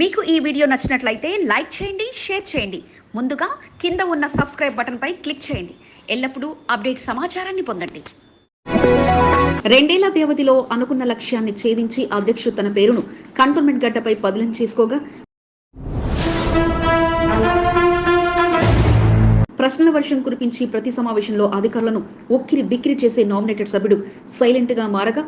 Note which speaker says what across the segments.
Speaker 1: మీకు ఈ వీడియో నచ్చినట్లయితే లైక్ చేయండి షేర్ చేయండి. ముందుగా కింద ఉన్న సబ్స్క్రైబ్ బటన్పై క్లిక్ చేయండి. ఎల్లప్పుడూ అప్డేట్ సమాచారాన్ని పొందండి. రెండేళ్ళ వ్యవధిలో అనుకున్న లక్ష్యాన్ని ఛేదించి అధ్యక్షుడు తన పేరును కంటోన్మెంట్ గడ్డపై బదిలీ చేసుకోగా ప్రశ్నల వర్షం కురిపించి ప్రతి సమావేశంలో అధికారులను ఉక్కిరి బిక్కిరి చేసే నామినేటెడ్ సభ్యుడు సైలెంట్గా మారగా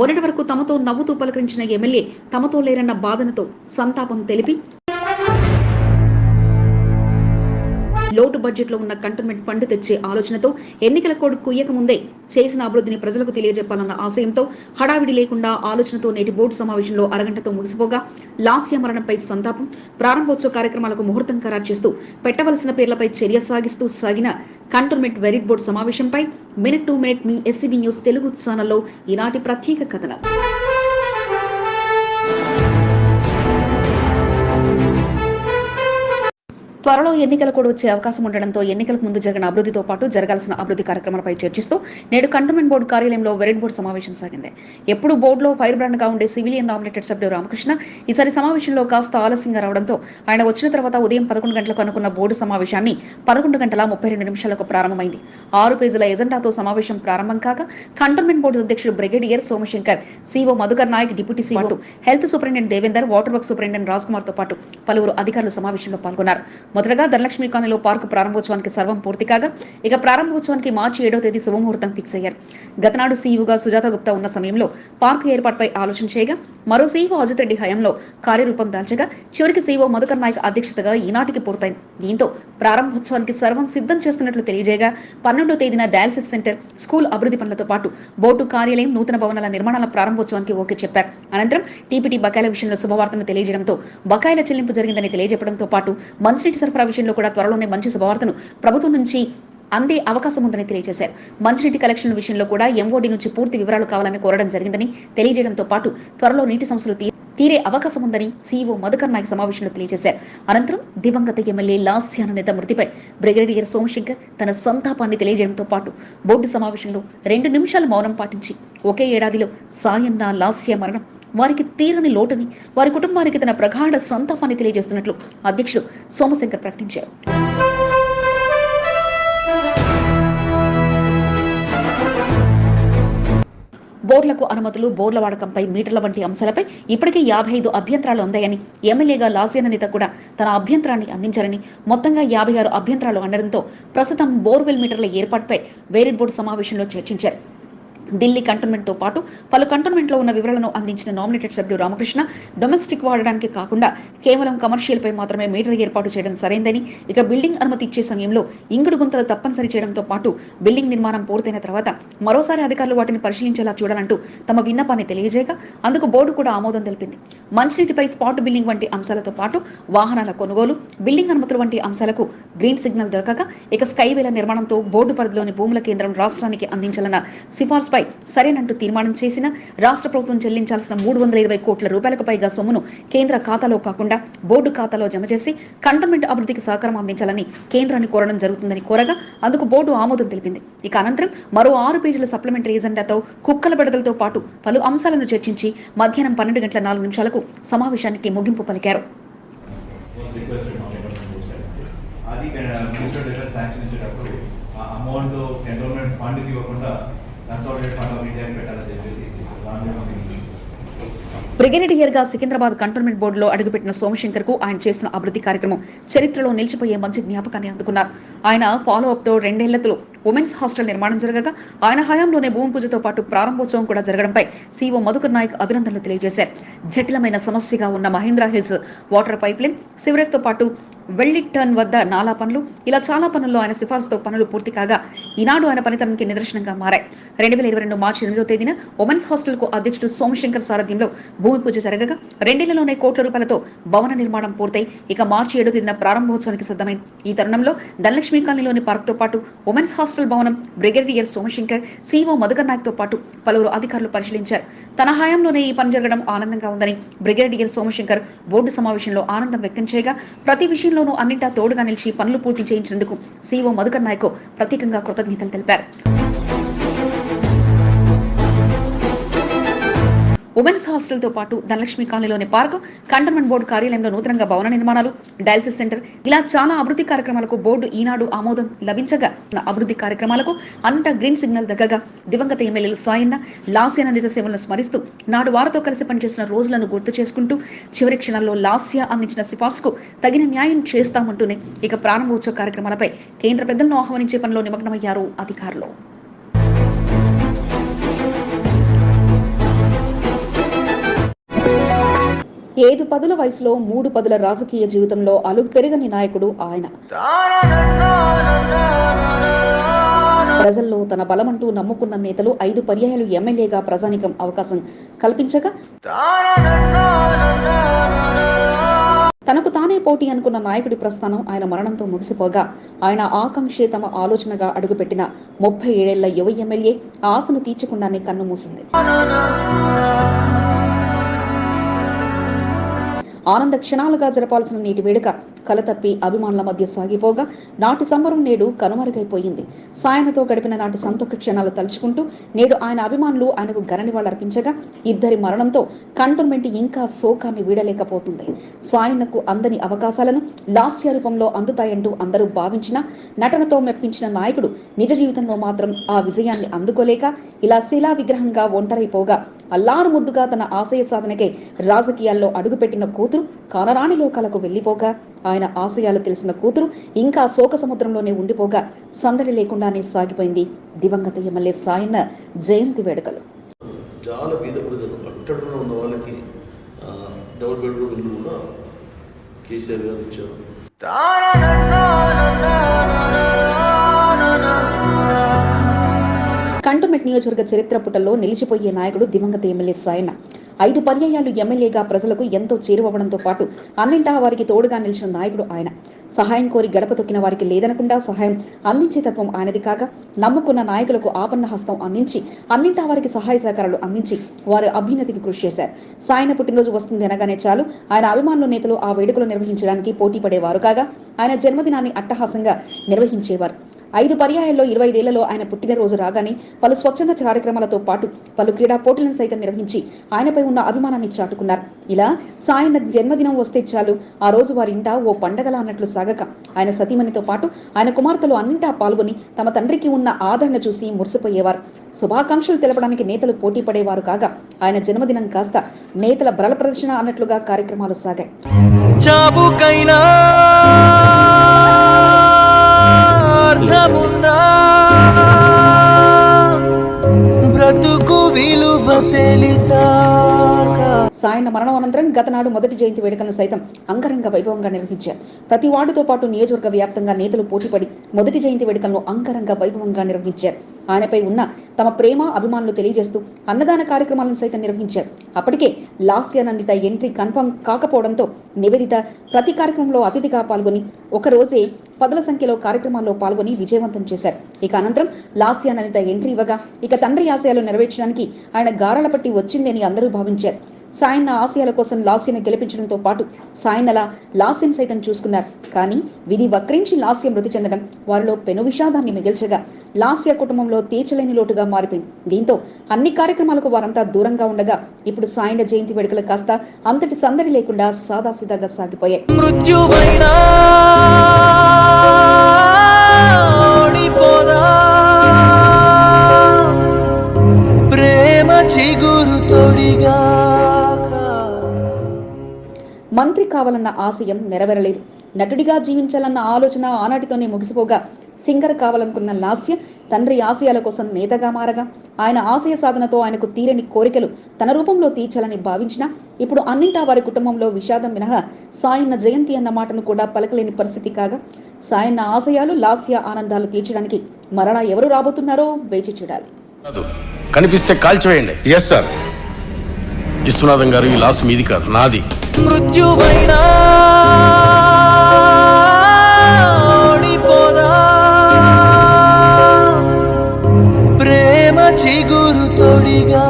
Speaker 1: మొన్నటి వరకు తమతో నవ్వుతూ పలకరించిన ఎమ్మెల్యే తమతో లేరన్న బాధనతో సంతాపం తెలిపి లోటు బడ్జెట్లో ఉన్న కంటోన్మెంట్ ఫండ్ తెచ్చే ఆలోచనతో ఎన్నికల కోడ్ కుయ్యక ముందే చేసిన అభివృద్ధిని ప్రజలకు తెలియజెప్పాలన్న ఆశయంతో హడావిడి లేకుండా ఆలోచనతో నేటి బోర్డు సమావేశంలో అరగంటతో ముగిసిపోగా లాస్య మరణంపై సంతాపం ప్రారంభోత్సవ కార్యక్రమాలకు ముహూర్తం ఖరారు చేస్తూ పెట్టవలసిన పేర్లపై చర్య సాగిస్తూ సాగిన కంటోన్మెంట్ వెరిట్ బోర్డు సమావేశంపై మినిట్ టు మినిట్ మీ ఎస్సీబీ న్యూస్ తెలుగు ఛానల్లో ఈనాటి ప్రత్యేక కథనం. త్వరలో ఎన్నికలు కూడా వచ్చే అవకాశం ఉండడంతో ఎన్నికలకు ముందు జరిగిన అభివృద్ధితో పాటు జరగాల్సిన అభివృద్ధి కార్యక్రమాలపై చర్చిస్తూ నేడు కంటోన్మెంట్ బోర్డు కార్యాలయంలో వెరెడ్ బోర్డు సమావేశం సాగింది. ఎప్పుడు బోర్డులో ఫైర్ బ్రాండ్గా ఉండే సివిలియన్ నామినేటెడ్ సభ్యుడు రామకృష్ణ ఈసారి సమావేశంలో కాస్త ఆలస్యంగా రావడంతో ఆయన వచ్చిన తర్వాత ఉదయం పదకొండు గంటలకు అనుకున్న బోర్డు సమావేశాన్ని పదకొండు గంటల ముప్పై రెండు నిమిషాలకు ప్రారంభమైంది. ఆరు పేజీల ఎజెండాతో సమావేశం ప్రారంభం కాగా కంటోన్మెంట్ బోర్డు అధ్యక్షుడు brigadier Somashankar CO Madhukar Nayak deputy CO health superintendent Devender water work superintendent Raj కుమార్తో పాటు పలువురు అధికారులు సమావేశంలో పాల్గొన్నారు. మొదటగా ధనలక్ష్మి కాలనీలో పార్కు ప్రారంభోత్సవానికి సర్వం పూర్తి కాగా ఇక ప్రారంభోత్సవానికి మార్చి ఏడో తేదీ శుభముహూర్తం ఫిక్స్ అయ్యారు. గతనాడు సీఈఓగా సుజాత గుప్తా ఉన్న సమయంలో పార్కు ఏర్పాటుపై ఆలోచన చేయగా మరో సీఈఓ అజిత్ రెడ్డి హయాంలో కార్యరూపం దాల్చగా చివరికి సీఈఓ మధుకర్ నాయక్ అధ్యక్షతగా ఈనాటికి పూర్తయింది దీంతో ప్రారంభోత్సవానికి సర్వం సిద్ధం చేస్తున్నట్లు తెలియజేయగా పన్నెండో తేదీన డయాలసిస్ సెంటర్ స్కూల్ అభివృద్ధి పనులతో పాటు బోర్డు కార్యాలయం నూతన భవనాల నిర్మాణాల ప్రారంభోత్సవానికి ఓకే చెప్పారు. అనంతరం టీపీటీ బకాయిల విషయంలో శుభవార్తను తెలియజేయడంతో బకాయిల చెల్లింపు జరిగిందని తెలియజెప్పడంతో పాటు మంచినీటి సరఫరా విషయంలో కూడా త్వరలోనే మంచి శుభవార్తను ప్రభుత్వం నుంచి అందే అవకాశం ఉందని తెలియజేశారు. మంచినీటి కలెక్షన్ విషయంలో కూడా ఎంఓడి నుంచి పూర్తి వివరాలు కావాలని కోరడం జరిగిందని తెలియజేయడంతో పాటు త్వరలో నీటి సమస్యలు తీ- తీరే అవకాశం ఉందని సీఈఓ మధుకర్ నాయక్ సమావేశంలో తెలియజేశారు. అనంతరం దివంగత ఎమ్మెల్యే లాస్యాన నేత మృతిపై బ్రిగేడియర్ సోమశంకర్ తన సంతాపాన్ని తెలియజేయడంతో పాటు బోర్డు సమావేశంలో రెండు నిమిషాలు మౌనం పాటించి ఒకే ఏడాదిలో సాయన్న లాస్య మరణం వారికి తీరని లోటుని వారి కుటుంబానికి తన ప్రగాఢ సంతాపాన్ని తెలియజేస్తున్నట్లు అధ్యక్షుడు సోమశంకర్ ప్రకటించారు. బోర్లకు అనుమతులు బోర్ల వాడకంపై మీటర్ల వంటి అంశాలపై ఇప్పటికే యాభై ఐదు అభ్యంతరాలు ఉన్నాయని ఎమ్మెల్యేగా లాసేన నేత కూడా తన అభ్యంతరాన్ని అందించారని మొత్తంగా యాభై ఆరు అభ్యంతరాలు అనడంతో ప్రస్తుతం బోర్వెల్ మీటర్ల ఏర్పాటుపై వేరెడ్ బోర్డు సమావేశంలో చర్చించారు. ఢిల్లీ కంటోన్మెంట్తో పాటు పలు కంటోన్మెంట్లో ఉన్న వివరాలను అందించిన నామినేటెడ్ సభ్యుడు రామకృష్ణ డొమెస్టిక్ వాడడానికి కాకుండా కేవలం కమర్షియల్పై మాత్రమే మీటర్ ఏర్పాటు చేయడం సరైందని ఇక బిల్డింగ్ అనుమతి ఇచ్చే సమయంలో ఇంగుడు గుంతలు తప్పనిసరి చేయడంతో పాటు బిల్డింగ్ నిర్మాణం పూర్తయిన తర్వాత మరోసారి అధికారులు వాటిని పరిశీలించేలా చూడాలంటూ తమ విన్నపాన్ని తెలియజేయగా అందుకు బోర్డు కూడా ఆమోదం తెలిపింది. మంచినీటిపై స్పాట్ బిల్డింగ్ వంటి అంశాలతో పాటు వాహనాల కొనుగోలు బిల్డింగ్ అనుమతులు వంటి అంశాలకు గ్రీన్ సిగ్నల్ దొరకక ఇక స్కైవేల నిర్మాణంతో బోర్డు పరిధిలోని భూముల కేంద్రం రాష్ట్రానికి అందించాలన్న సిఫార్సుపై సరేనంటూ తీర్మానం చేసిన రాష్ట్ర ప్రభుత్వం చెల్లించాల్సిన మూడు వందల ఇరవై కోట్ల రూపాయలకు పైగా సొమ్మును కేంద్ర ఖాతాలో కాకుండా బోర్డు ఖాతాలో జమ చేసి కంటోన్మెంట్ అభివృద్ధికి సహకారం అందించాలని కేంద్రాన్ని కోరడం జరుగుతుందని కోరగా అందుకు బోర్డు ఆమోదం తెలిపింది. ఇక అనంతరం మరో ఆరు పేజీల సప్లిమెంటరీ ఎజెండాతో కుక్కల బెడదలతో పాటు పలు అంశాలను చర్చించి మధ్యాహ్నం పన్నెండు గంటల నాలుగు నిమిషాలకు సమావేశానికి ముగింపు పలికారు.
Speaker 2: అది మినిస్టర్ దగ్గర శాంక్షన్ ఇచ్చేటప్పుడు అమౌంట్ ఎండోమెంట్ ఫండ్ ఇవ్వకుండా కన్సాలిడేట్ ఫండ్ ఆఫ్ పెట్టాలని చెప్పేసి
Speaker 1: బ్రిగేడియర్గా సికింద్రాబాద్ కంటోన్మెంట్ బోర్డులో అడుగుపెట్టిన సోమశంకర్కు ఆయన చేసిన అభివృద్ధి కార్యక్రమం చరిత్రలో నిలిచిపోయే మంచి జ్ఞాపకాన్ని అందుకున్నారు. ఆయన ఫాలో అప్తో రెండేళ్ళతో ఉమెన్స్ హాస్టల్ నిర్మాణం జరగగా ఆయన హయాంలోనే భూమి పూజతో పాటు ప్రారంభోత్సవం కూడా జరగడంపై సీఓ మధుకర్ నాయక్ అభినందనలు తెలియజేశారు. జటిలమైన సమస్యగా ఉన్న Mahendra hills water pipeline సివరేజ్తో పాటు వద్ద నాలా పనులు ఇలా చాలా పనుల్లో ఆయన సిఫార్సుతో పనులు పూర్తి కాగా ఈనాడు ఆయన పనితనంకి నిదర్శనంగా మారాయి. రెండు వేల ఇరవై రెండు మార్చి ఎనిమిదో తేదీన ఉమెన్స్ హాస్టల్కు అధ్యక్షుడు సోమశంకర్ సారథ్యంలో భూమి పూజ జరగగా రెండేళ్ళలోనే కోట్ల రూపాయలతో భవన నిర్మాణం పూర్తయి ఇక మార్చి ఏడో తేదీన ప్రారంభోత్సవానికి సిద్ధమైంది. ఈ తరుణంలో ధనలక్ష్మి కాలనీలోని పార్క్తో పాటు ఉమెన్స్ హాస్టల్ భవనం బ్రిగేడియర్ సోమశంకర్ సీఓ మధుకర్ నాయక్తో పాటు పలువురు అధికారులు పరిశీలించారు. తన హయాంలోనే ఈ పని జరగడం ఆనందంగా ఉందని బ్రిగేడియర్ సోమశంకర్ బోర్డు సమావేశంలో ఆనందం వ్యక్తం చేయగా ప్రతి విషయంలోనూ అన్నింటా తోడుగా నిలిచి పనులు పూర్తి చేయించినందుకు సీఓ మధుకర్ నాయక్ ప్రత్యేకంగా కృతజ్ఞతలు తెలిపారు. హాస్టల్తో పాటు ధనలక్ష్మి కాలనీలోని పార్కు కంటోన్మెంట్ బోర్డు కార్యాలయంలో నూతనంగా భవన నిర్మాణాలు డయాలసిస్ సెంటర్ ఇలా చాలా అభివృద్ధి కార్యక్రమాలకు బోర్డు ఈనాడు ఆమోదం లభించగా అభివృద్ధి కార్యక్రమాలకు అంతటా గ్రీన్ సిగ్నల్ దగ్గగా దివంగత ఎమ్మెల్యేలు సాయన్న లాస్యానందిత సేవలను స్మరిస్తూ నాడు వారితో కలిసి పనిచేసిన రోజులను గుర్తు చేసుకుంటూ చివరి క్షణాల్లో లాస్య అందించిన సిఫార్సుకు తగిన న్యాయం చేస్తామంటూనే ఇక ప్రారంభోత్సవ కార్యక్రమాలపై కేంద్ర పెద్దలను ఆహ్వానించే పనిలో నిమగ్నమయ్యారు అధికారులు. ఏడు పదుల వయసులో మూడు పదుల రాజకీయ జీవితంలో అలుగు పెరగని నాయకుడు ఆయన. ప్రజల్లో తన బలమంటూ నమ్ముకున్న నేతలు ఐదు పర్యాయాలు ఎమ్మెల్యేగా ప్రజానికం అవకాశం కల్పించగా తనకు తానే పోటీ అనుకున్న నాయకుడి ప్రస్థానం ఆయన మరణంతో ముగిసిపోగా. ఆయన ఆకాంక్షే తమ ఆలోచనగా అడుగుపెట్టిన ముప్పై ఏడేళ్ళ యువ ఎమ్మెల్యే ఆశను తీర్చకుండానే కన్ను మూసింది. ఆనంద క్షణాలుగా జరపాల్సిన నీటి వేడుక కలతప్పి అభిమానుల మధ్య సాగిపోగా నాటి సంబరం నేడు కనుమరుగైపోయింది. సాయనతో గడిపిన నాటి సంతోష క్షణాలు తలుచుకుంటూ నేడు ఆయన అభిమానులు ఆయనకు ఘననివాళులర్పించగా ఇద్దరి మరణంతో కంటోన్మెంట్ ఇంకా శోకాన్ని వీడలేకపోతుంది. సాయనకు అందని అవకాశాలను లాస్య రూపంలో అందుతాయంటూ అందరూ భావించిన నటనతో మెప్పించిన నాయకుడు నిజ జీవితంలో మాత్రం ఆ విజయాన్ని అందుకోలేక ఇలా శిలా విగ్రహంగా ఒంటరైపోగా అల్లారు ముద్దుగా తన ఆశయ సాధనకై రాజకీయాల్లో అడుగుపెట్టిన కూతురు కానరాని లోకాలకు వెళ్ళిపోగా ఆయన ఆశయాలు తెలిసిన కూతురు ఇంకా శోక సముద్రంలోనే ఉండిపోగా. సందడి లేకుండానే సాగిపోయింది. దివంగత ఎమ్మెల్యే సాయన్న జయంతి వేడుకలు.
Speaker 3: చాలా బీద ప్రజలు అట్టడుగున ఉన్న వాళ్ళకి డబుల్ బెడ్రూమ్ ఇల్లు కూడా కేసీఆర్ గారు ఇచ్చారు.
Speaker 1: కంటోన్మెంట్ నియోజకవర్గ చరిత్ర పుటల్లో నిలిచిపోయే నాయకుడు దివంగత ఎమ్మెల్యే సాయన్న. ఐదు పర్యాయాలు ఎమ్మెల్యేగా ప్రజలకు ఎంతో చేరువవడంతో పాటు అన్నింటా వారికి తోడుగా నిలిచిన నాయకుడు ఆయన. సహాయం కోరి గడప తొక్కిన వారికి లేదనకుండా సహాయం అందించే తత్వం ఆయనది కాగా నమ్ముకున్న నాయకులకు ఆపన్న హస్తం అందించి అన్నింటా వారికి సహాయ సహకారాలు అందించి వారి అభ్యున్నతికి కృషి చేశారు. సాయన పుట్టినరోజు వస్తుంది అనగానే చాలు. ఆయన అభిమానులు నేతలు ఆ వేడుకలు నిర్వహించడానికి పోటీ పడేవారు కాగా ఆయన జన్మదినాన్ని అట్టహాసంగా నిర్వహించేవారు. ఐదు పర్యాయాల్లో ఇరవై ఐదేళ్ళలో ఆయన పుట్టినరోజు రాగానే పలు స్వచ్ఛంద కార్యక్రమాలతో పాటు పలు క్రీడా పోటీలను సైతం నిర్వహించి ఆయనపై ఉన్న అభిమానాన్ని చాటుకున్నారు. ఇలా సాయన జన్మదినం వస్తే చాలు ఆ రోజు వారి ఇంట ఓ పండగలా అన్నట్లు సాగక ఆయన సతీమణితో పాటు ఆయన కుమార్తెలు అన్నింటా పాల్గొని తమ తండ్రికి ఉన్న ఆదరణ చూసి మురిసిపోయేవారు. శుభాకాంక్షలు తెలపడానికి నేతలు పోటీ పడేవారు కాగా ఆయన జన్మదినం కాస్త నేతల బల ప్రదర్శన అన్నట్లుగా కార్యక్రమాలు సాగాయి.
Speaker 4: చావుకైనా అర్థముందా బ్రతుకు విలువ తెలుసా?
Speaker 1: సాయన మరణం అనంతరం గతనాడు మొదటి జయంతి వేడుకలను సైతం అంగరంగ వైభవంగా నిర్వహించారు. ప్రతి వార్డుతో పాటు నియోజకవర్గ వ్యాప్తంగా నేతలు పోటీపడి మొదటి జయంతి వేడుకలను అంగరంగ వైభవంగా నిర్వహించారు. ఆయనపై ఉన్న తమ ప్రేమ అభిమానులు తెలియజేస్తూ అన్నదాన కార్యక్రమాలను సైతం నిర్వహించారు. అప్పటికే లాస్యానందిత ఎంట్రీ కన్ఫర్మ్ కాకపోవడంతో నివేదిత ప్రతి కార్యక్రమంలో అతిథిగా పాల్గొని ఒక రోజే పదుల సంఖ్యలో కార్యక్రమాల్లో పాల్గొని విజయవంతం చేశారు. ఇక అనంతరం లాస్యానందిత ఎంట్రీ ఇవ్వగా ఇక తండ్రి ఆశయాలు నెరవేర్చడానికి ఆయన గారాల పట్టి వచ్చిందని అందరూ భావించారు. సాయన్న ఆశయాల కోసం లాస్యను గెలిపించడంతో పాటు సాయన్నల లాస్యం సైతం చూసుకున్నారు. కానీ విధి వక్రించి లాస్య మృతి చెందడం వారిలో పెను విషాదాన్ని మిగిల్చగా లాస్య కుటుంబంలో తీర్చలేని లోటుగా మారిపోయింది. దీంతో అన్ని కార్యక్రమాలకు వారంతా దూరంగా ఉండగా ఇప్పుడు సాయన జయంతి వేడుకలు కాస్త అంతటి సందడి లేకుండా సాదాసిదాగా సాగిపోయాయి.
Speaker 4: మృత్యువైనా
Speaker 1: మంత్రి కావాలన్న ఆశయం నెరవేరలేదు. నటుడిగా జీవించాలన్న ఆలోచన ఆనాటితోనే ముగిసిపోగా సింగర్ కావాలనుకున్న లాస్య తండ్రి ఆశయాల కోసం నేతగా మారగా. ఆయన ఆశయ సాధనతో ఆయనకు తీరని కోరికలు తన రూపంలో తీర్చాలని భావించినా ఇప్పుడు అన్నింటా వారి కుటుంబంలో విషాదం మినహా సాయన్న జయంతి అన్న మాటను కూడా పలకలేని పరిస్థితి కాగా సాయన్న ఆశయాలు లాస్య ఆనందాలు తీర్చడానికి మరలా ఎవరు రాబోతున్నారో వేచి చూడాలి.
Speaker 5: కనిపిస్తే కాల్చివేయండి.
Speaker 6: ఎస్ సార్
Speaker 5: విశ్వనాథం గారు ఈ లాస్ మీది కాదు నాది.
Speaker 4: మృత్యువైనా ఓడిపోదా? ప్రేమ చిగురు తొడిగా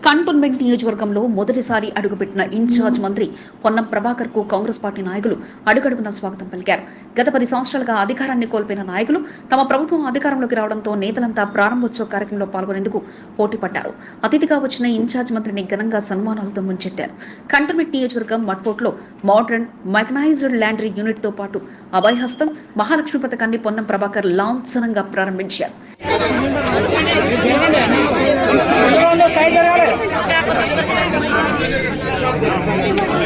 Speaker 1: కంటోన్మెంట్ నియోజకవర్గంలో మొదటిసారి అడుగుపెట్టిన ఇన్ఛార్జ్ మంత్రి పొన్నం ప్రభాకర్కు కాంగ్రెస్ పార్టీ నాయకులు అడుగడుగున స్వాగతం పలికారు గత పది సంవత్సరాలుగా అధికారాన్ని కోల్పోయిన నాయకులు తమ ప్రభుత్వం అధికారంలోకి రావడంతో నేతలంతా ప్రారంభోత్సవ కార్యక్రమంలో పాల్గొనేందుకు పోటీ పడ్డారు అతిథిగా వచ్చిన ఇన్ఛార్జ్ మంత్రిని ఘనంగా సన్మానాలతో ముంచెత్తారు కంటోన్మెంట్ నియోజకవర్గం మట్పోట్లో మోడర్న్ మెకనైజ్డ్ ల్యాండరీ యూనిట్తో పాటు అభయహస్తం మహాలక్ష్మి పథకాన్ని పొన్నం ప్రభాకర్ లాంఛనంగా ప్రారంభించారు Thank you.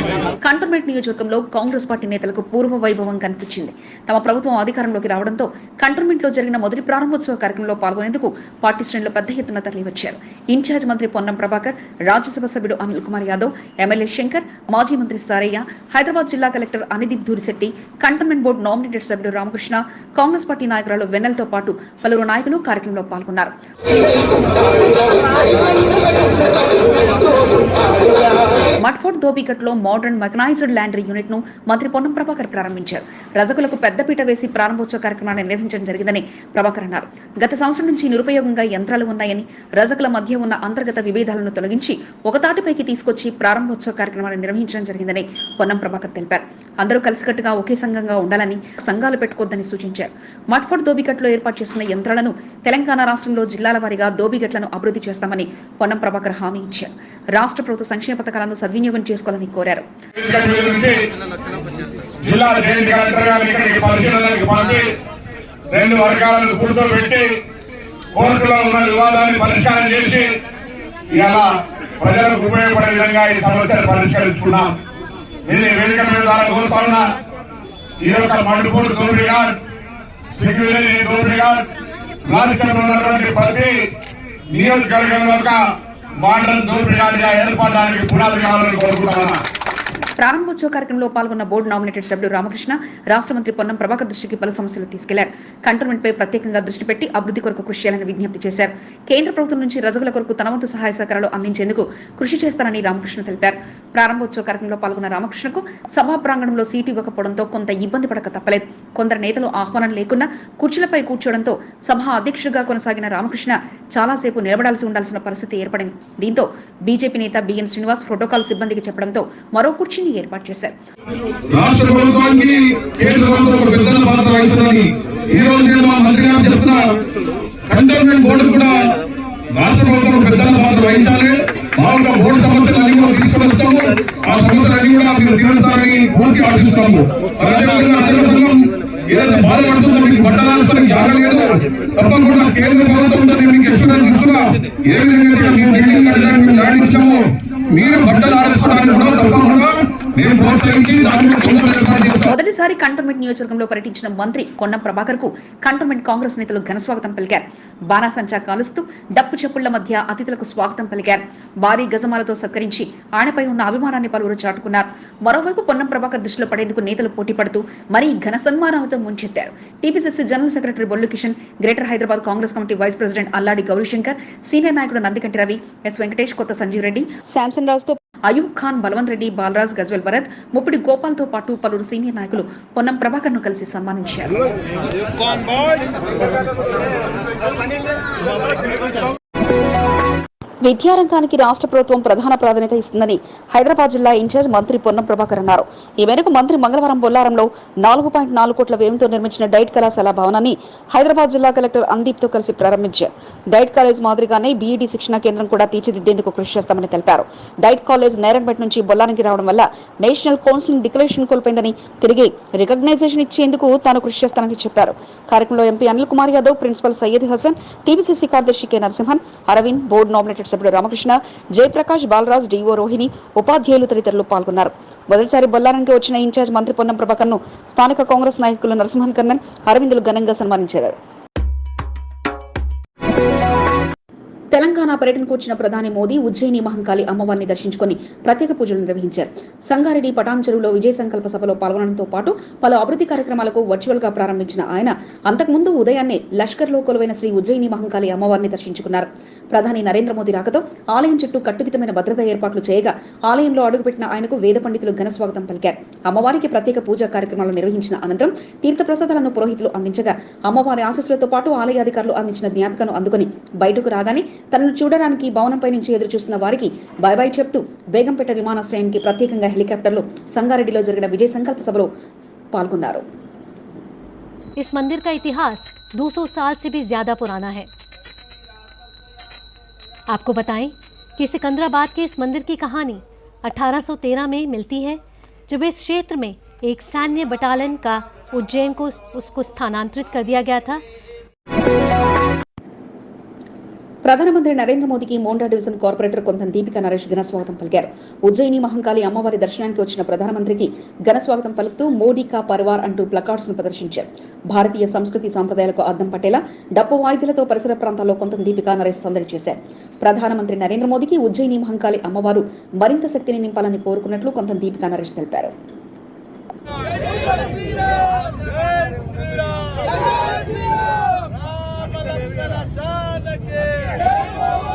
Speaker 1: కంటోన్మెంట్ నియోజకవర్గంలో కాంగ్రెస్ పార్టీ నేతలకు పూర్వ వైభవం కనిపించింది. తమ ప్రభుత్వం అధికారంలోకి రావడంతో కంటోన్మెంట్లో జరిగిన మొదటి ప్రారంభోత్సవ కార్యక్రమంలో పాల్గొనేందుకు పార్టీ శ్రేణులు పెద్ద ఎత్తున తరలివచ్చారు. ఇన్ఛార్జ్ మంత్రి పొన్నం ప్రభాకర్ రాజ్యసభ సభ్యుడు అనిల్ కుమార్ యాదవ్ ఎమ్మెల్యే శంకర్ మాజీ మంత్రి సారయ్య హైదరాబాద్ జిల్లా collector Anudeep Durishetty cantonment board nominated సభ్యుడు రామకృష్ణ కాంగ్రెస్ పార్టీ నాయకురాలు వెన్నెలతో పాటు పలువురు నాయకులు కార్యక్రమంలో పాల్గొన్నారు. మట్ఫోర్డ్ దోబికట్లో మోడర్న్ మెకనైజ్డ్ ల్యాండరీ యూనిట్ను మంత్రి పొన్నం ప్రభాకర్ ప్రారంభించారు. రజకులకు పెద్దపీట వేసి ప్రారంభోత్సవ కార్యక్రమాన్ని నిర్వహించడం జరిగిందని ప్రభాకర్ అన్నారు. గత సంవత్సరం నుంచి నిరుపయోగంగా యంత్రాలు ఉన్నాయని రజకుల మధ్య ఉన్న అంతర్గత విభేదాలను తొలగించి ఒకతాటిపైకి తీసుకొచ్చి ప్రారంభోత్సవ కార్యక్రమాన్ని నిర్వహించడం జరిగిందని పొన్నం ప్రభాకర్ తెలిపారు. అందరూ కలిసికట్టుగా ఒకే సంఘంగా ఉండాలని సంఘాలు పెట్టుకోవద్దని సూచించారు. మట్ఫోర్డ్ దోబిగట్లో ఏర్పాటు చేసిన యంత్రాలను తెలంగాణ రాష్ట్రంలో జిల్లాల వారీగా దోబిగట్లను అభివృద్ధి చేస్తామని పొన్నం ప్రభాకర్ హామీ ఇచ్చారు. రాష్ట్ర ప్రభుత్వ సంక్షేమ పథకాలను సద్వినియోగం చేసుకోవాలని కోరారు.
Speaker 6: నుంచి జిల్లా జాయింట్ కలెక్టర్ గారు ఇక్కడికి పరిశీలనకి పంపి రెండు వర్గాలను కూర్చోబెట్టి కోర్టులో ఉన్న వివాదాన్ని పరిష్కారం చేసి ఇలా ప్రజలకు ఉపయోగపడే విధంగా ఈ సమస్యను పరిష్కరించుకున్నాం. ఇది వేదిక మీద ద్వారా కోరుతా ఉన్నా ఈ యొక్క మండుపూడి దోపిడీ గాడ్ సిగ్గులేని దోపిడీ గాడ్ రాష్ట్రంలో ఉన్నటువంటి ప్రతి నియోజకవర్గం యొక్క మోడర్న్ దోపిడీ ఏర్పడడానికి పునాది కావాలని కోరుకుంటున్నా
Speaker 1: ప్రారంభోత్సవ కార్యక్రమంలో పాల్గొన్న బోర్డు నామినేటెడ్ సభ్యుడు రామకృష్ణ రాష్ట్ర మంత్రి పొన్నం ప్రభాకర్ దృష్టికి పలు సమస్యలు తీసుకెళ్ళారు. కంటోన్మెంట్ పై ప్రత్యేకంగా దృష్టి పెట్టి అభివృద్ధి కొరకు కృషి చేయాలని విజ్ఞప్తి చేశారు. కేంద్ర ప్రభుత్వం నుంచి రజకుల కొరకు తన వంతు సహాయ సహకారాలు అందించేందుకు కృషి చేస్తానని రామకృష్ణ తెలిపారు. ప్రారంభోత్సవ కార్యక్రమంలో పాల్గొన్న రామకృష్ణకు సభా ప్రాంగణంలో సీటు ఇవ్వకపోవడంతో కొంత ఇబ్బంది పడక తప్పలేదు. కొందరు నేతలు ఆహ్వానం లేకున్నా కుర్చీలపై కూర్చోవడంతో సభ అధ్యక్షుడిగా కొనసాగిన రామకృష్ణ చాలాసేపు నిలబడాల్సి ఉండాల్సిన పరిస్థితి ఏర్పడింది. దీంతో బీజేపీ నేత బిఎన్ శ్రీనివాస్ ప్రోటోకాల్ సిబ్బందికి చెప్పడంతో మరో కుర్చీ కమిషన్ ఏర్పాటు చేశారు.
Speaker 6: రాష్ట్ర ప్రభుత్వానికి కేంద్ర ప్రభుత్వం ఒక పెద్దల పాత్ర వహిస్తుందని ఈ రోజు నేను మా మంత్రి గారు చెప్తున్నా కంటోన్మెంట్ బోర్డు కూడా రాష్ట్ర ప్రభుత్వం ఒక పాత్ర వహించాలి. మా యొక్క బోర్డు సమస్యలు అన్ని కూడా తీసుకుని వస్తాము ఆ సమస్యలన్నీ కూడా మీరు తీరుస్తారని పూర్తి ఆశిస్తాము సంఘం ఏదైతే బాధపడుతుందో మీకు బట్టలాల్సిన జాగలేదు తప్పకుండా కేంద్ర ప్రభుత్వంతో నేను మీకు ఎక్స్పీరియన్స్ ఇస్తున్నా ఏ విధంగా మీరు బట్టలు ఆడించుకోవడానికి కూడా తప్పకుండా నేను ప్రోత్సహించి దాన్ని తొందరగా ఏర్పాటు చేస్తాం
Speaker 1: మొదటిసారి కంటోన్మెంట్ నియోజకవర్గంలో పర్యటించిన మంత్రి పొన్నం ప్రభాకర్కు కంటోన్మెంట్ కాంగ్రెస్ నేతలు ఘనస్వాగతం పలికారు. బాణాసంచా కాలుస్తూ డప్పు చెప్పుళ్ళ మధ్య అతిథులకు స్వాగతం పలికారు. భారీ గజమాలతో సత్కరించి ఆయనపై ఉన్న అభిమానాన్ని పలువురు చాటుకున్నారు. మరోవైపు పొన్నం ప్రభాకర్ దృష్టిలో పడేందుకు నేతలు పోటీ పడుతూ మరీ ఘన సన్మానాలతో ముంచెత్తారు. TPCC general secretary Bollu Kishan greater Hyderabad Congress committee vice president Alladi Gourishankar senior నాయకుడు నందికంటి రవి ఎస్ వెంకటేష్ కొత్త సంజీవ్ రెడ్డి శాంసన్ రాజుతో అయూబ్ ఖాన్ బలవంత్ రెడ్డి బాలరాజ్ గజ్వెల్ భరత్ ముప్పిడి గోపాల్తో పాటు పలువురు సీనియర్ నాయకులు పొన్నం ప్రభాకర్ను కలిసి సన్మానించారు. విద్యారంగానికి రాష్ట్ర ప్రభుత్వం ప్రధాన ప్రాధాన్యత ఇస్తుందని హైదరాబాద్ జిల్లా ఇన్ఛార్జ్ మంత్రి పొన్నం ప్రభాకర్ అన్నారు. ఈ మేరకు మంత్రి మంగళవారం బొల్లారంలో నాలుగు పాయింట్ నాలుగు కోట్ల వ్యయంతో నిర్మించిన డైట్ కళాశాల భవనాన్ని హైదరాబాద్ జిల్లా కలెక్టర్ అందీప్తో కలిసి ప్రారంభించారు. డైట్ కాలేజ్ మాదిరిగానే బీఈడి శిక్షణ కేంద్రం కూడా తీర్చిదిద్దేందుకు కృషి చేస్తామని తెలిపారు. డైట్ కాలేజ్ నేరంపేట నుంచి బొల్లానికి రావడం వల్ల నేషనల్ కౌన్సిలింగ్ డిక్లరేషన్ కోల్పోయిందని తిరిగి రికగ్నైజేషన్ ఇచ్చేందుకు తాను కృషి చేస్తానని చెప్పారు. కార్యక్రమంలో MP Anil Kumar Yadav principal Syed Hasan TPCC కార్యదర్శి K Narasimhan Aravind board nominated సభ్యుడు రామకృష్ణ జయప్రకాష్ బాలరాజ్ డిఓ రోహిణి ఉపాధ్యాయులు తదితరులు పాల్గొన్నారు. మొదటిసారి బొల్లారానికి వచ్చిన ఇన్ఛార్జ్ మంత్రి పొన్నం ప్రభాకర్ను స్థానిక కాంగ్రెస్ నాయకులు నరసింహన్ కన్నన్ అరవిందులు ఘనంగా సన్మానించారు. తెలంగాణ పర్యటనకు వచ్చిన ప్రధాని మోదీ ఉజ్జయిని మహంకాళి అమ్మవారిని దర్శించుకుని ప్రత్యేక పూజలు నిర్వహించారు. సంగారెడ్డి పటాన్ చెరువులో విజయ సంకల్ప సభలో పాల్గొనడంతో పాటు పలు అభివృద్ధి కార్యక్రమాలకు వర్చువల్గా ప్రారంభించిన ఆయన అంతకుముందు ఉదయాన్నే లష్కర్లో కొలువైన శ్రీ ఉజ్జయిని మహంకాళి అమ్మవారిని దర్శించుకున్నారు. ప్రధాని నరేంద్ర మోదీ రాకతో ఆలయం చుట్టూ కట్టుదిట్టమైన భద్రతా ఏర్పాట్లు చేయగా ఆలయంలో అడుగుపెట్టిన ఆయనకు వేద పండితులు ఘన స్వాగతం పలికారు అమ్మవారికి ప్రత్యేక పూజా కార్యక్రమాలు నిర్వహించిన అనంతరం తీర్థ ప్రసాదాలను పురోహితులు అందించగా అమ్మవారి ఆశస్సులతో పాటు ఆలయ అధికారులు అందించిన జ్ఞాపికను అందుకుని బయటకు రాగానే తనను చూడడానికి భవనంపై నుంచి ఎదురు చూస్తున్న వారికి బై బై చెప్తూ బేగంపేట విమానాశ్రయానికి ప్రత్యేకంగా హెలికాప్టర్లు సంగారెడ్డిలో జరిగిన విజయ సంకల్ప సభలో పాల్గొన్నారు
Speaker 7: इस मंदिर का इतिहास 200 साल से भी ज्यादा पुराना है आपको बताएँ कि सिकंदराबाद के इस मंदिर की कहानी 1813 में मिलती है, जब इस क्षेत्र में एक सैन्य बटालियन का उज्जैन को उसको स्थानांतरित कर दिया गया था।
Speaker 1: ప్రధానమంత్రి నరేంద్ర మోదీకి మోండా డివిజన్ కార్పొరేటర్ కొంత దీపిక నరేష్ ఘనస్వాగతం పలికారు. ఉజ్జయిని మహంకాళి అమ్మవారి దర్శనానికి వచ్చిన ప్రధానమంత్రికి ఘన స్వాగతం పలుకుతూ మోడీ కా పరివార్ అంటూ ప్లకార్డ్స్ను ప్రదర్శించారు. భారతీయ సంస్కృతి సాంప్రదాయాలకు అద్దం పట్టేలా డప్పు వాయిద్యాలతో పరిసర ప్రాంతాల్లో కొంత దీపిక నరేష్ సందడి చేశారు. ప్రధానమంత్రి నరేంద్ర మోదీకి ఉజ్జయిని మహంకాళి అమ్మవారు మరింత శక్తిని నింపాలని కోరుకున్నట్లు కొంత దీపిక నరేష్ తెలిపారు. de la charla que... ¡Vamos!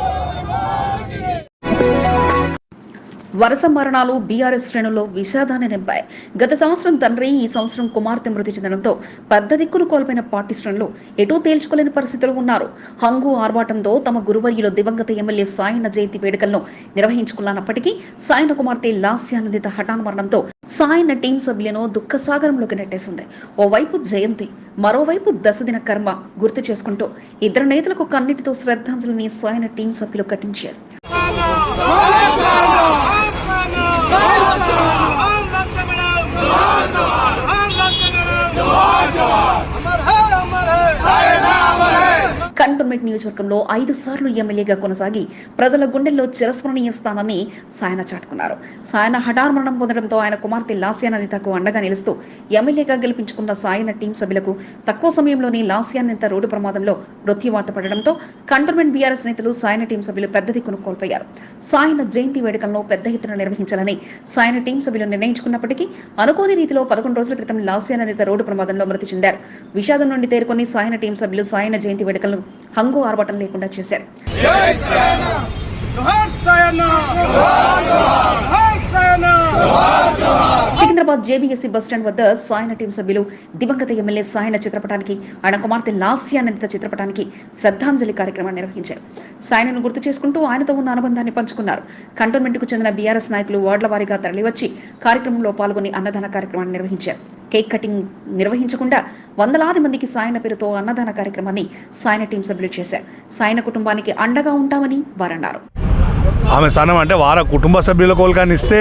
Speaker 1: వరుస మరణాలు బీఆర్ఎస్ శ్రేణుల్లో విషాదాన్ని నింపాయి. గత సంవత్సరం తండ్రి ఈ సంవత్సరం కుమార్తె మృతి చెందడంతో పెద్ద దిక్కులు కోల్పోయిన పార్టీ శ్రేణులు ఎటూ తేల్చుకోలేని పరిస్థితులు ఉన్నారు. హంగు ఆర్భాటంతో తమ గురువర్యులు దివంగత ఎమ్మెల్యే సాయన జయంతి వేడుకలను నిర్వహించుకున్నప్పటికీ సాయన కుమార్తె లాస్యానందిత హఠాన్ మరణంతో సాయన టీం సభ్యులను దుఃఖసాగరంలోకి నెట్టేసింది. ఓవైపు జయంతి మరోవైపు దశదిన కర్మ గుర్తు చేసుకుంటూ ఇద్దరు నేతలకు కన్నిటితో శ్రద్ధాంజలిని సాయన టీం సభ్యులు కట్టించారు Go! కంటోన్మెంట్ నియోజకవర్గంలో ఐదు సార్లు ఎమ్మెల్యేగా కొనసాగి ప్రజల గుండెల్లో చిరస్మరణీయ స్థానాన్ని సాయన చాటుకున్నారు. సాయన హఠార్ మరణం పొందడంతో ఆయన కుమార్తె లాస్యానందితకు అండగా నిలుస్తూ ఎమ్మెల్యేగా గెలిపించుకున్న సాయన టీం సభ్యులకు తక్కువ సమయంలోనే లాస్యానందిత రోడ్డు ప్రమాదంలో మృత్యువార్త పడడంతో కంటోన్మెంట్ బీఆర్ఎస్ నేతలు సాయన టీం సభ్యులు పెద్ద దిక్కును కోల్పోయారు. సాయన జయంతి వేడుకలను పెద్ద ఎత్తున నిర్వహించాలని సాయన టీం సభ్యులు నిర్ణయించుకున్నప్పటికీ అనుకోని రీతిలో పదకొండు రోజుల క్రితం లాస్యానందిత రోడ్డు ప్రమాదంలో మృతి చెందారు. విషాదం నుండి తేరుకొని సాయన టీం సభ్యులు సాయన జయంతి వేడుకలను హంగు ఆర్భటం లేకుండా చేశారు. సికింద్రాబాద్ జేబీఎస్సీ బస్టాండ్ వద్ద సాయన టీం సభ్యులు దివంగత ఎమ్మెల్యే సాయన చిత్రపటానికి ఆయన కుమార్తె లాస్యానందిత చిత్రపటానికి శ్రద్ధాంజలి కార్యక్రమాన్ని నిర్వహించారు. సాయనను గుర్తు చేసుకుంటూ ఆయనతో ఉన్న అనుబంధాన్ని పంచుకున్నారు. కంటోన్మెంట్కు చెందిన బీఆర్ఎస్ నాయకులు వార్డుల వారీగా తరలివచ్చి కార్యక్రమంలో పాల్గొని అన్నదాన కార్యక్రమాన్ని నిర్వహించారు. కేక్ కటింగ్ నిర్వహించకుండా వందలాది మందికి సాయన పేరుతో అన్నదాన కార్యక్రమాన్ని సాయన టీం సభ్యులు చేశారు. సాయన కుటుంబానికి అండగా ఉంటామని వారన్నారు.
Speaker 8: ఆమె స్థానం అంటే వార కుటుంబ సభ్యుల కోల్కాన్ని ఇస్తే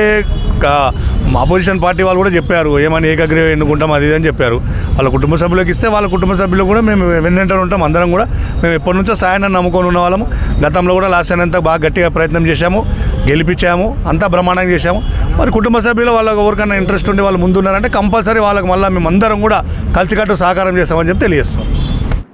Speaker 8: అపోజిషన్ పార్టీ వాళ్ళు కూడా చెప్పారు ఏమని ఏకగ్రీవ ఎన్నుకుంటాం అది ఇది అని చెప్పారు. వాళ్ళ కుటుంబ సభ్యులకు ఇస్తే వాళ్ళ కుటుంబ సభ్యులు కూడా మేము వెన్నంటే ఉంటాం అందరం కూడా. మేము ఎప్పటి నుంచో సాయాన్ని నమ్ముకొని ఉన్న వాళ్ళము. గతంలో కూడా లాస్ట్ అయినంత బాగా గట్టిగా ప్రయత్నం చేశాము గెలిపించాము అంతా బ్రహ్మాండంగా చేశాము. మరి కుటుంబ సభ్యులు వాళ్ళకి ఎవరికైనా ఇంట్రెస్ట్ ఉండి వాళ్ళు ముందున్నారంటే కంపల్సరీ వాళ్ళకి మళ్ళీ మేము అందరం కూడా కలిసికట్టు సహకారం చేస్తామని చెప్పి తెలియజేస్తాం.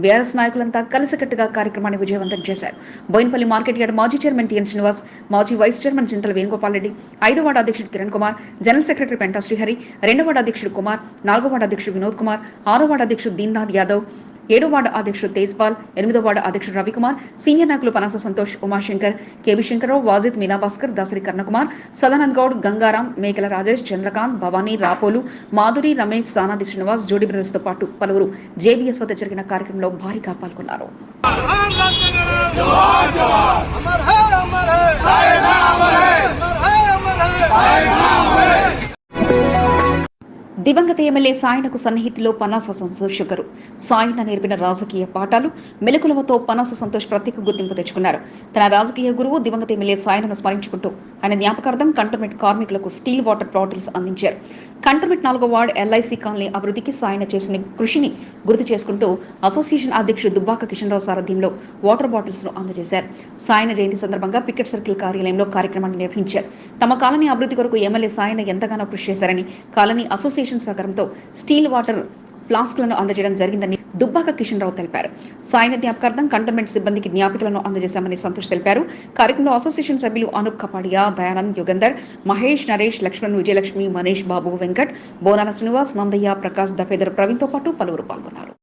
Speaker 1: బీఆర్ఎస్ నాయకులంతా కలిసికట్టుగా కార్యక్రమాన్ని విజయవంతం చేశారు. బోయినపల్లి మార్కెట్ యార్డ్ మాజీ చైర్మన్ టిఎన్ శ్రీనివాస్ మాజీ వైస్ చైర్మన్ చింతల వేణుగోపాల్ రెడ్డి ఐదో వార్డు అధ్యక్షుడు కిరణ్ కుమార్ జనరల్ సెక్రటరీ పెంటా శ్రీహరి రెండో వార్డు అధ్యక్షుడు కుమార్ నాలుగో వార్డు అధ్యక్షుడు వినోద్ కుమార్ ఆరో వార్డు అధ్యక్షుడు దీన్నాథ్ యాదవ్ ఏడో వార్డు అధ్యక్షుడు తేజ్పాల్ ఎనిమిదో వార్డు అధ్యక్షుడు రవికుమార్ సీనియర్ నాయకులు పనస సంతోష్ ఉమాశంకర్ కేబి శంకర్రావు వాజిద్ మీనాభాస్కర్ దాసరి కర్ణకుమార్ సదానంద్ గౌడ్ గంగారాం మేకల రాజేష్ చంద్రకాంత్ భవానీ రాపోలు మాధురి రమేష్ సానాది శ్రీనివాస్ జోడి బ్రదర్స్తో పాటు పలువురు జేబీఎస్ వద్ద జరిగిన కార్యక్రమంలో భారీగా పాల్గొన్నారు. దివంగత ఎమ్మెల్యే సాయనకు సన్నిహితిలో పనాస సంతోష్ సాయన నేర్పిన రాజకీయ పాఠాలు మెలకులవతో పనాస సంతోష్ ప్రత్యేక గుర్తింపు తెచ్చుకున్నారు. తన రాజకీయ గురువు దివంగత ఎమ్మెల్యే సాయనను స్మరించుకుంటూ ఆయన జ్ఞాపకార్థం కంటోన్మెంట్ కార్మికులకు స్టీల్ వాటర్ బాటిల్స్ అందించారు. కంటోన్మెంట్ నాలుగో వార్డ్ ఎల్ఐసి కాలనీ అభివృద్ధికి సాయన చేసిన కృషిని గుర్తు చేసుకుంటూ అసోసియేషన్ అధ్యక్షుడు దుబ్బాక కిషన్ రావు సారథ్యంలో వాటర్ బాటిల్స్ను అందజేశారు. సాయన జయంతి సందర్భంగా పికెట్ సర్కిల్ కార్యాలయంలో కార్యక్రమాన్ని నిర్వహించారు. తమ కాలనీ అభివృద్ధి కొరకు ఎమ్మెల్యే సాయన ఎంతగానో కృషి చేశారని కాలనీ అసోసియేషన్ సహకారంతో స్టీల్ వాటర్ ఫ్లాస్క్లను అందజేయడం జరిగిందని దుబ్బాక కిషన్ రావు తెలిపారు. సాయన జ్ఞాపకార్థం కంటోన్మెంట్ సిబ్బందికి జ్ఞాపికలను అందజేశామని సంతోష్ తెలిపారు. కార్యక్రమంలో అసోసియేషన్ సభ్యులు అనూప్ కపాడియా దయానంద్ యుగంధర్ మహేష్ నరేష్ లక్ష్మణ్ విజయలక్ష్మి మనీష్ బాబు వెంకట్ బోనాల శ్రీనివాస్ నందయ్య ప్రకాష్ దఫేదర్ ప్రవీణ్తో పాటు పలువురు పాల్గొన్నారు.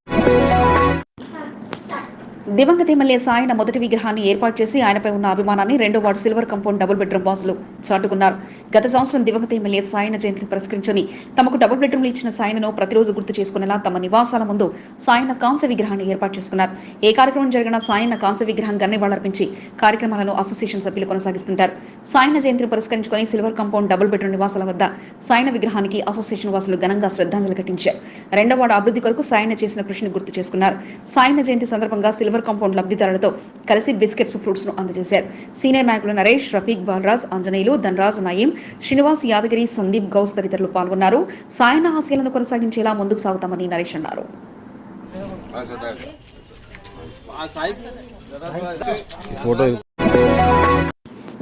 Speaker 1: దివంగత ఎమ్మెల్యే సాయన మొదటి విగ్రహాన్ని ఏర్పాటు చేసి ఆయనపై ఉన్న అభిమానాన్ని రెండో ward silver compound double bedroom వాసులు చాటుకున్నారు. గత సంవత్సరం దివంగత ఎమ్మెల్యే సాయన జయంతిని పురస్కరించుని తమకు డబుల్ బెడ్రూమ్లు ఇచ్చిన సాయనను ప్రతిరోజు గుర్తు చేసుకునేలా తమ నివాసాల ముందు సాయన కాంస్య విగ్రహాన్ని ఏర్పాటు చేసుకున్నారు. ఏ కార్యక్రమం జరిగిన సాయన కాంస్య విగ్రహం గన్నెవాళ్ళర్పించి కార్యక్రమాలను అసోసియేషన్ సభ్యులు కొనసాగిస్తుంటారు. సాయన జయంతిని పురస్కరించుకొని సిల్వర్ కంపౌండ్ డబుల్ బెడ్రూమ్ నివాసాల వద్ద సాయన విగ్రహానికి అసోసియేషన్ వాసులు ఘనంగా శ్రద్ధాంజలి ఘటించారు. రెండో వార్డు అభివృద్ధి కొరకు సాయన చేసిన కృషిని గుర్తు చేసుకున్నారు. సాయన జయంతి సందర్భంగా సిల్వర్ కాంపౌండ్ లబ్ధిదారులతో కలిసి బిస్కెట్స్ ఫ్రూట్స్ను అందజేశారు. సీనియర్ నాయకులు నరేష్ రఫీక్ బాలరాజ్ ఆంజనేయులు ధనరాజ్ నయీం శ్రీనివాస్ యాదగిరి సందీప్ గౌస్ తదితరులు పాల్గొన్నారు. సాయన ఆశయాలను కొనసాగించేలా ముందుకు సాగుతామని నరేష్ అన్నారు.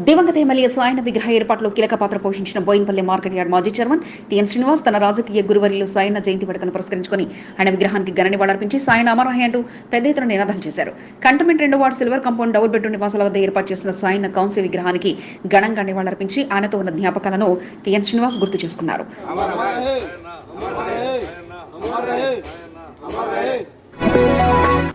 Speaker 1: దివంగత ఎమ్మెల్యే సాయన విగ్రహ ఏర్పాటులో కీలక పాత్ర పోషించిన బోయిన్పల్లి మార్కెట్ యార్డ్ మాజీ చైర్మన్ టిఎన్ శ్రీనివాస్ తన రాజకీయ గురువర్యులు సాయన జయంతి వేడుకను పురస్కరించుకొని ఆయన విగ్రహానికి ఘన నివాళులర్పించి సాయన అమరహి అంటూ పెద్ద ఎత్తున నినాదాలు చేశారు. కంటోన్మెంట్ రెండో ward silver compound double bedroom నివాసాల వద్ద ఏర్పాటు చేసిన సాయన కౌన్సిల్ విగ్రహానికి ఘనంగా నివాళులర్పించి ఆయనతో ఉన్న జ్ఞాపకాలను టిఎన్ శ్రీనివాస్ గుర్తు చేసుకున్నారు.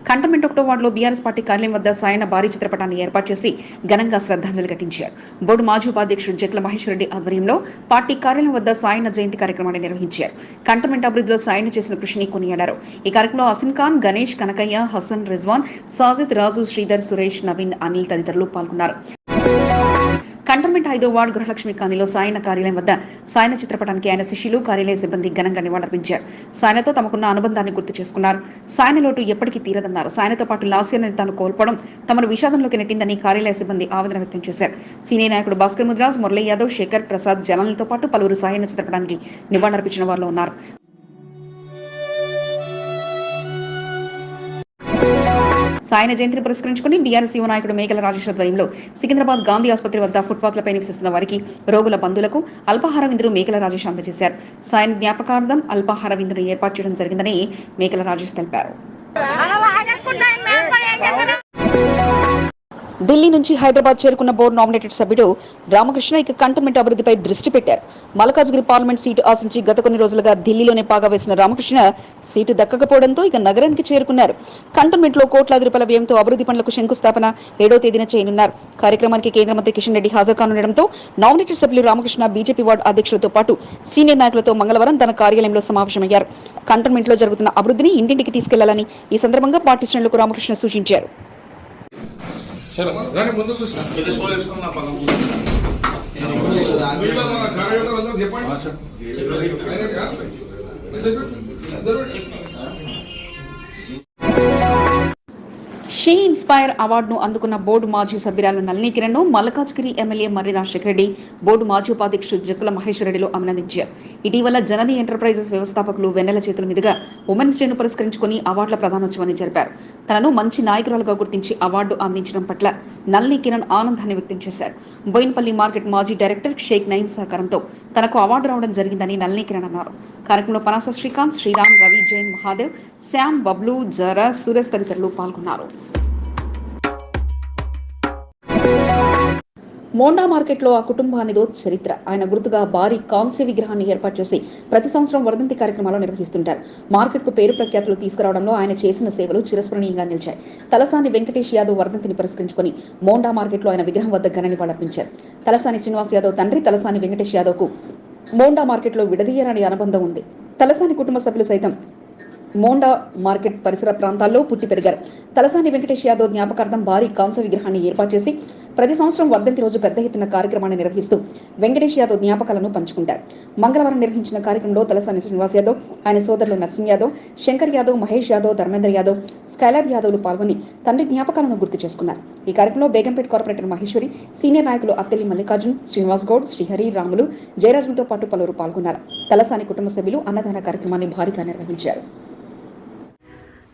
Speaker 1: కంటోన్మెంట్ ఒకటో వార్డులో బీఆర్ఎస్ పార్టీ కార్యాలయం వద్ద సాయన భారీ చిత్రపటాన్ని ఏర్పాటు చేసి ఘనంగా శ్రద్ధాంజలి ఘటించారు. బోర్డు మాజీ ఉపాధ్యక్షుడు జట్ల మహేశ్వర రెడ్డి ఆధ్వర్యంలో పార్టీ కార్యాలయం వద్ద సాయన జయంతి కార్యక్రమాన్ని నిర్వహించారు. కంటోన్మెంట్ అభివృద్ధిలో సాయన చేసిన కృషిని కొనియాడారు. ఈ కార్యక్రమంలో అసిన్ ఖాన్ గణేష్ కనకయ్య హసన్ రిజ్వాన్ సాజిద్ రాజు శ్రీధర్ సురేష్ నవీన్ అనిల్ తదితరులు పాల్గొన్నారు. కంటోన్మెంట్ ఐదో వార్డు గృహలక్ష్మి కాలనీలో సాయన కార్యాలయం వద్ద సాయన చిత్రపటానికి ఆయన శిష్యులు కార్యాలయ సిబ్బంది ఘనంగా నివాళులర్పించారు. సాయనతో తమకున్న అనుబంధాన్ని గుర్తు చేసుకున్నారు. సాయన లోటు ఎప్పటికీ తీరదన్నారు. సాయనతో పాటు లాస్యాన్ని తాను కోల్పోవడం తమను విషాదంలోకి నెట్టిందని కార్యాలయ సిబ్బంది ఆవేదన వ్యక్తం చేశారు. సీనియర్ నాయకుడు భాస్కర్ ముద్రాజ్ మురళీ యాదవ్ శేఖర్ ప్రసాద్ జనాలతో పాటు పలువురు సాయన చిత్రపటానికి నివాళులర్పించిన వారిలో ఉన్నారు. సాయన జయంతిని పురస్కరించుకుని బీఆర్ఎస్ యువ నాయకుడు మేకల రాజేశ్వర ద్వయంలో సికింద్రాబాద్ గాంధీ ఆసుపత్రి వద్ద ఫుట్పాత్లపై నివసిస్తున్న వారికి రోగుల బంధువులకు అల్పాహార విందును మేకల రాజేష్ అందజేశారు. సాయన జ్ఞాపకార్థం అల్పాహార విందును ఏర్పాటు చేయడం జరిగిందని మేకల రాజేష్ తెలిపారు. ఢిల్లీ నుంచి హైదరాబాద్ చేరుకున్న బోర్డు నామినేటెడ్ సభ్యుడు రామకృష్ణ ఇక కంటోన్మెంట్ అభివృద్ధిపై దృష్టి పెట్టారు. మల్కాజ్గిరి పార్లమెంట్ సీటు ఆశించి గత కొన్ని రోజులుగా ఢిల్లీలోనే పాగా వేసిన రామకృష్ణ సీటు దక్కకపోవడంతో ఇక నగరానికి చేరుకున్నారు. కంటోన్మెంట్లో కోట్లాది రూపాయల వ్యయంతో అభివృద్ధి పనులకు శంకుస్థాపన ఏడో తేదీన చేయనున్నారు. కార్యక్రమానికి కేంద్ర మంత్రి కిషన్ రెడ్డి హాజరు కానుండడంతో నామినేటెడ్ సభ్యులు రామకృష్ణ బీజేపీ వార్డు అధ్యక్షులతో పాటు సీనియర్ నాయకులతో మంగళవారం తన కార్యాలయంలో సమావేశమయ్యారు. కంటోన్మెంట్లో జరుగుతున్న అభివృద్ధిని ఇంటింటికి తీసుకెళ్ళాలని ఈ సందర్భంగా పార్టీ శ్రేణులకు రామకృష్ణ సూచించారు. సరే దాని ముందు చెప్పండి. షీ ఇన్స్పైర్ అవార్డును అందుకున్న బోర్డు మాజీ సభ్యురాలు నళిని కిరణ్ మల్కాజ్గిరి ఎమ్మెల్యే మర్రి రాజశేఖర రెడ్డి బోర్డు మాజీ ఉపాధ్యక్షుడు జక్కుల మహేశ్వర రెడ్డిలో అభినందించారు. ఇటీవల జనని ఎంటర్ప్రైజెస్ వ్యవస్థాపకులు వెన్నెల చేతుల మీదుగా ఉమెన్స్ డేను పురస్కరించుకుని అవార్డుల ప్రధానోత్సవాన్ని జరిపారు. తనను మంచి నాయకురాలుగా గుర్తించి అవార్డు అందించడం పట్ల నళిని కిరణ్ ఆనందాన్ని వ్యక్తం చేశారు. బోయిన్పల్లి మార్కెట్ మాజీ డైరెక్టర్ షేక్ నయీం సహకారంతో తనకు అవార్డు రావడం జరిగిందని నళిని కిరణ్ అన్నారు. కార్యక్రమంలో పనాస శ్రీకాంత్ శ్రీరామ్ రవి జైన్ మహాదేవ్ శ్యామ్ బబ్లు జరా సురేష్ తదితరులు పాల్గొన్నారు. మోండా మార్కెట్లో ఆ కుటుంబానిదో చరిత్ర. ఆయన గుర్తుగా భారీ కాంస్య విగ్రహాన్ని ఏర్పాటు చేసి ప్రతి సంవత్సరం వర్ధంతి కార్యక్రమాలు నిర్వహిస్తుంటారు. మార్కెట్కు పేరు ప్రఖ్యాతులు తీసుకురావడంలో ఆయన చేసిన సేవలు చిరస్మరణీయంగా నిలిచాయి. తలసాని వెంకటేష్ యాదవ్ వర్ధంతిని పురస్కరించుకొని మోండా మార్కెట్లో ఆయన విగ్రహం వద్ద ఘన నివాళులర్పించారు. తలసాని శ్రీనివాస్ యాదవ్ తండ్రి తలసాని వెంకటేష్ యాదవ్కు మోండా మార్కెట్లో విడదీయరాని అనుబంధం ఉంది. తలసాని కుటుంబ సభ్యులు సైతం మోండా మార్కెట్ పరిసర ప్రాంతాల్లో పుట్టి పెరిగారు. తలసాని వెంకటేష్ యాదవ్ జ్ఞాపకార్థం భారీ కాంస విగ్రహాన్ని ఏర్పాటు చేసి ప్రతి సంవత్సరం వర్ధంతి రోజు పెద్ద ఎత్తున కార్యక్రమాన్ని నిర్వహిస్తూ వెంకటేష్ యాదవ్ జ్ఞాపకాలను పంచుకుంటారు. మంగళవారం నిర్వహించిన కార్యక్రమంలో తలసాని శ్రీనివాస్ యాదవ్ ఆయన సోదరులు నర్సింగ్ యాదవ్ శంకర్ యాదవ్ మహేష్ యాదవ్ ధర్మేంద్ర యాదవ్ స్కైలాబ్ యాదవ్లు పాల్గొని తండ్రి జ్ఞాపకాలను గుర్తు చేసుకున్నారు. ఈ కార్యక్రమంలో బేగంపేట కార్పొరేటర్ మహేశ్వరి సీనియర్ నాయకులు అత్తెల్లి మల్లికార్జున్ శ్రీనివాస్ గౌడ్ శ్రీహరి రాములు జయరాజులతో పాటు పలువురు పాల్గొన్నారు. తలసాని కుటుంబ సభ్యులు అన్నదాన కార్యక్రమాన్ని భారీగా నిర్వహించారు.